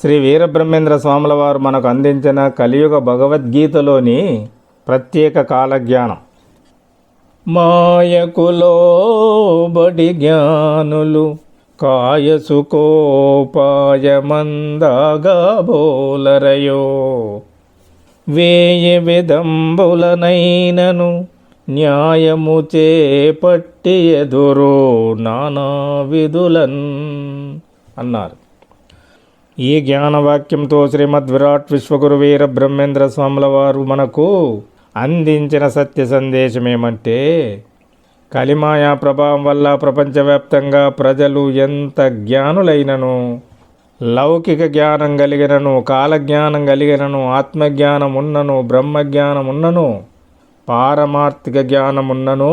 శ్రీ వీరబ్రహ్మేంద్ర స్వాముల వారు మనకు అందించిన కలియుగ భగవద్గీతలోని ప్రత్యేక కాలజ్ఞానం. మాయకులోబడి జ్ఞానులు కాయసుకోపాయమందాగా బోలరయో. వేయ విదంబులనైనను న్యాయము చేపట్టి ఎదురు నానా విధులన్ అన్నారు. ఈ జ్ఞానవాక్యంతో శ్రీమద్ విరాట్ విశ్వగురు వీర బ్రహ్మేంద్ర స్వాముల వారు మనకు అందించిన సత్య సందేశం ఏమంటే కలిమాయా ప్రభావం వల్ల ప్రపంచవ్యాప్తంగా ప్రజలు ఎంత జ్ఞానులైనను లౌకిక జ్ఞానం కలిగినను కాలజ్ఞానం కలిగినను ఆత్మజ్ఞానం ఉన్నను బ్రహ్మజ్ఞానం ఉన్నను పారమార్థిక జ్ఞానం ఉన్నను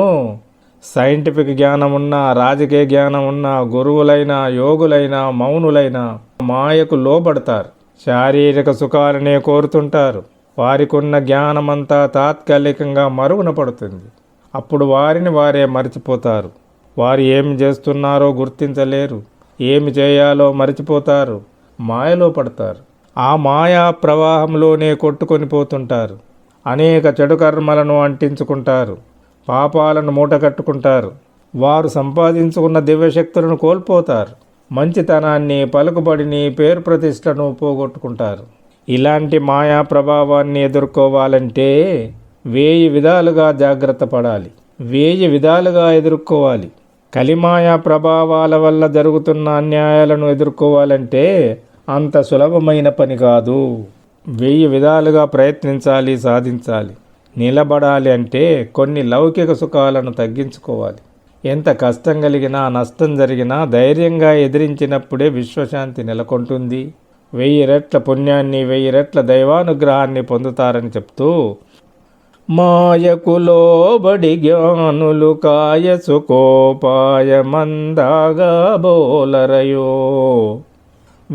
సైంటిఫిక్ జ్ఞానం ఉన్నా రాజకీయ జ్ఞానం ఉన్న గురువులైన యోగులైన మౌనులైన మాయకు లోబడతారు. శారీరక సుఖాలనే కోరుతుంటారు. వారికున్న జ్ఞానమంతా తాత్కాలికంగా మరుగున పడుతుంది. అప్పుడు వారిని వారే మర్చిపోతారు. వారు ఏమి చేస్తున్నారో గుర్తించలేరు. ఏమి చేయాలో మర్చిపోతారు. మాయలో పడతారు. ఆ మాయా ప్రవాహంలోనే కొట్టుకొని పోతుంటారు. అనేక చెడు కర్మలను అంటించుకుంటారు. పాపాలను మూటగట్టుకుంటారు. వారు సంపాదించుకున్న దివ్యశక్తులను కోల్పోతారు. మంచితనాన్ని పలుకుబడిని పేరు ప్రతిష్టను పోగొట్టుకుంటారు. ఇలాంటి మాయా ప్రభావాన్ని ఎదుర్కోవాలంటే వేయి విధాలుగా జాగ్రత్త పడాలి. వేయి విధాలుగా ఎదుర్కోవాలి. కలిమాయా ప్రభావాల వల్ల జరుగుతున్న అన్యాయాలను ఎదుర్కోవాలంటే అంత సులభమైన పని కాదు. వెయ్యి విధాలుగా ప్రయత్నించాలి సాధించాలి. నిలబడాలి అంటే కొన్ని లౌకిక సుఖాలను తగ్గించుకోవాలి. ఎంత కష్టం కలిగినా నష్టం జరిగినా ధైర్యంగా ఎదిరించినప్పుడే విశ్వశాంతి నెలకొంటుంది. వెయ్యి రెట్ల పుణ్యాన్ని వెయ్యి రెట్ల దైవానుగ్రహాన్ని పొందుతారని చెప్తూ మాయకు లోబడి జ్ఞానులు కాయసుకోపాయ మందాగా బోలరయో.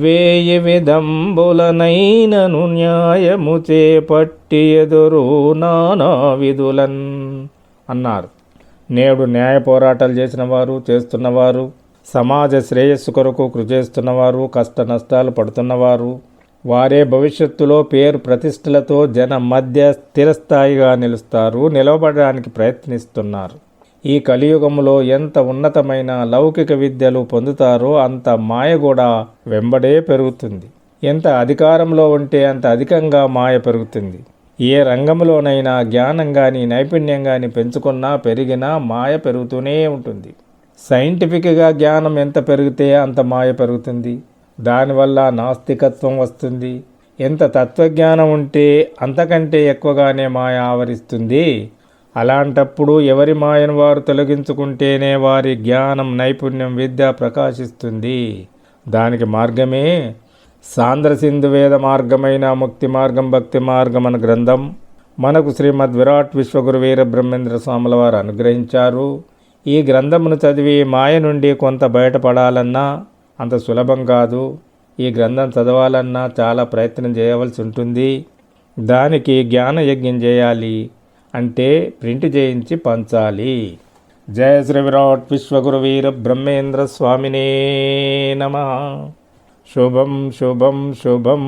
వేయి విదంబులనైనను న్యాయము చేపట్టి ఎదురు నానా విధులన్ అన్నారు. నేడు న్యాయ పోరాటాలు చేసిన వారు చేస్తున్నవారు సమాజ శ్రేయస్సు కొరకు కృషి చేస్తున్నవారు కష్ట నష్టాలు పడుతున్నవారు వారే భవిష్యత్తులో పేరు ప్రతిష్టలతో జన మధ్య స్థిరస్థాయిగా నిలుస్తారు నిలవబడడానికి ప్రయత్నిస్తున్నారు. ఈ కలియుగములో ఎంత ఉన్నతమైన లౌకిక విద్యలు పొందుతారో అంత మాయ కూడా వెంబడే పెరుగుతుంది. ఎంత అధికారంలో ఉంటే అంత అధికంగా మాయ పెరుగుతుంది. ఏ రంగంలోనైనా జ్ఞానం కానీ నైపుణ్యం కానీ పెంచుకున్నా పెరిగినా మాయ పెరుగుతూనే ఉంటుంది. సైంటిఫిక్గా జ్ఞానం ఎంత పెరిగితే అంత మాయ పెరుగుతుంది. దానివల్ల నాస్తికత్వం వస్తుంది. ఎంత తత్వజ్ఞానం ఉంటే అంతకంటే ఎక్కువగానే మాయ ఆవరిస్తుంది. అలాంటప్పుడు ఎవరి మాయను వారు తొలగించుకుంటేనే వారి జ్ఞానం నైపుణ్యం విద్య ప్రకాశిస్తుంది. దానికి మార్గమే సాంద్రసింధు వేద మార్గమైన ముక్తి మార్గం భక్తి మార్గం అన్న గ్రంథం. మనకు శ్రీమద్ విరాట్ విశ్వగురు వీర బ్రహ్మేంద్ర స్వాముల వారు అనుగ్రహించారు. ఈ గ్రంథమును చదివి మాయ నుండి కొంత బయటపడాలన్నా అంత సులభం కాదు. ఈ గ్రంథం చదవాలన్నా చాలా ప్రయత్నం చేయవలసి ఉంటుంది. దానికి జ్ఞాన యజ్ఞం చేయాలి. అంటే ప్రింట్ చేయించి పంచాలి. జయ శ్రీ విరాట్ విశ్వగురు వీర బ్రహ్మేంద్ర స్వామినే నమ. శుభం శుభం శుభం.